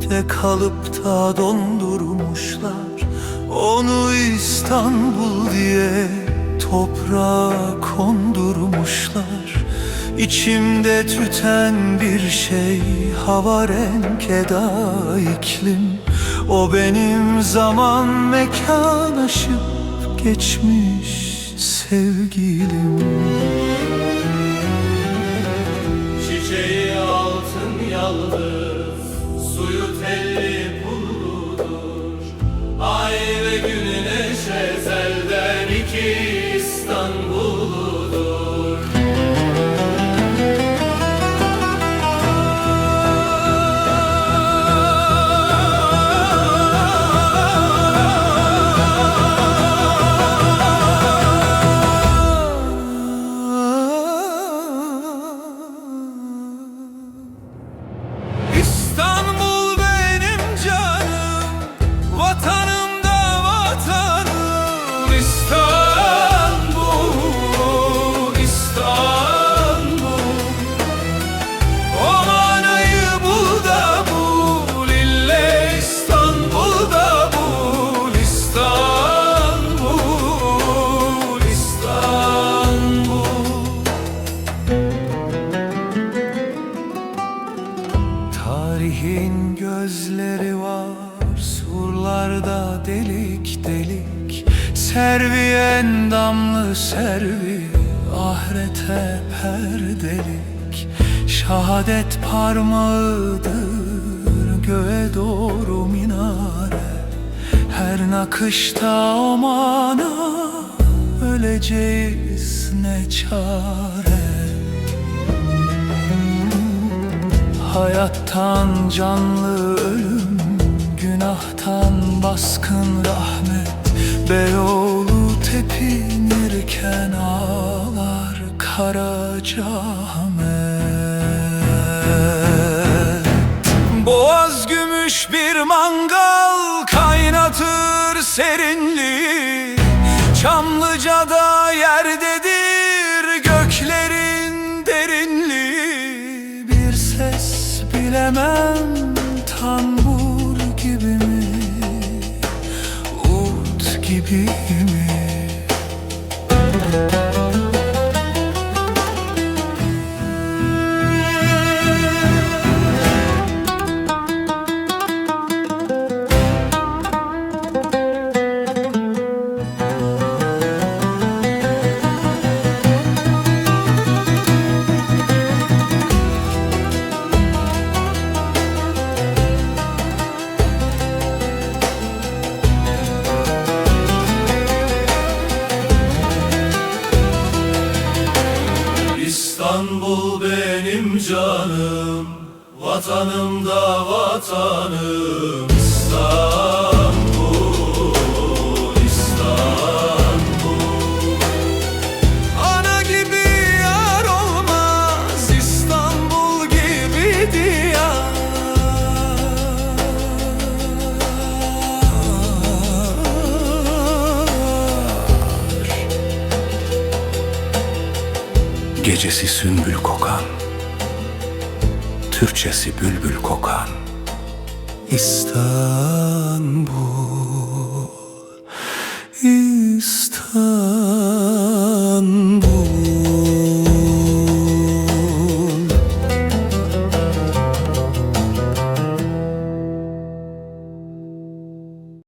Gönlümde kalıp da dondurmuşlar. Onu İstanbul diye toprağa kondurmuşlar. İçimde tüten bir şey Hava renk eda iklim O benim zaman mekan aşıp geçmiş sevgilim. Çiçeği altın yaldız Hallelujah. Surlarda delik delik Servi endamlı servi ahirete perdelik. Şahadet parmağıdır göğe doğru minare. Her nakışta o mana öleceğiz ne çare. Hayattan canlı ölüm Günahtan baskın rahmet Beyoğlu tepinirken ağlar Karacaahmet Boğaz gümüş bir mangal canım Vatanım da vatanım. İstanbul, İstanbul. Ana gibi yar olmaz İstanbul gibi diyar. Gecesi sümbül kokan Türkçesi bülbül kokan İstanbul